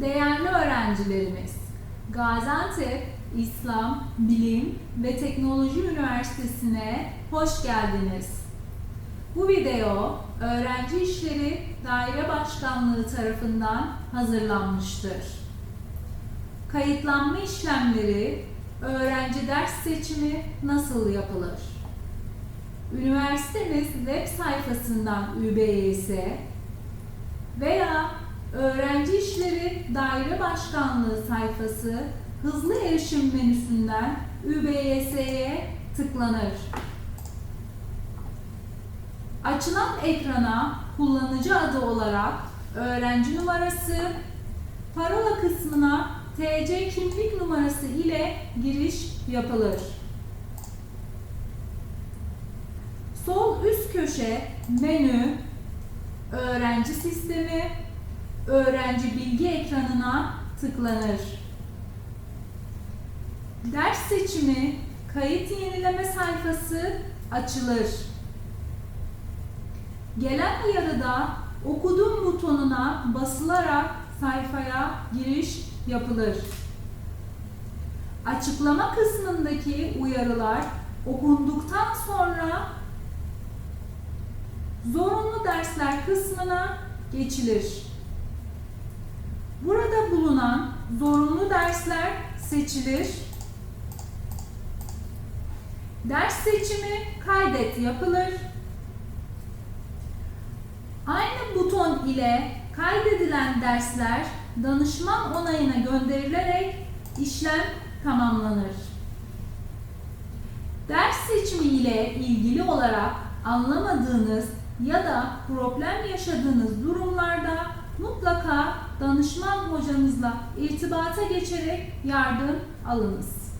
Değerli öğrencilerimiz, Gaziantep İslam Bilim ve Teknoloji Üniversitesi'ne hoş geldiniz. Bu video Öğrenci İşleri Daire Başkanlığı tarafından hazırlanmıştır. Kayıtlanma işlemleri, öğrenci ders seçimi nasıl yapılır? Üniversitemiz web sayfasından ÜBYS veya Öğrenci İşleri Daire Başkanlığı sayfası hızlı erişim menüsünden ÜBYS'ye tıklanır. Açılan ekrana kullanıcı adı olarak öğrenci numarası, parola kısmına TC kimlik numarası ile giriş yapılır. Sol üst köşe menü, öğrenci sistemi, öğrenci bilgi ekranına tıklanır. Ders seçimi, kayıt yenileme sayfası açılır. Gelen uyarıda okudum butonuna basılarak sayfaya giriş yapılır. Açıklama kısmındaki uyarılar okunduktan sonra zorunlu dersler kısmına geçilir. Burada bulunan zorunlu dersler seçilir. Ders seçimi kaydet yapılır. Aynı buton ile kaydedilen dersler danışman onayına gönderilerek işlem tamamlanır. Ders seçimi ile ilgili olarak anlamadığınız ya da problem yaşadığınız durumlarda mutlaka danışman hocanızla irtibata geçerek yardım alınız.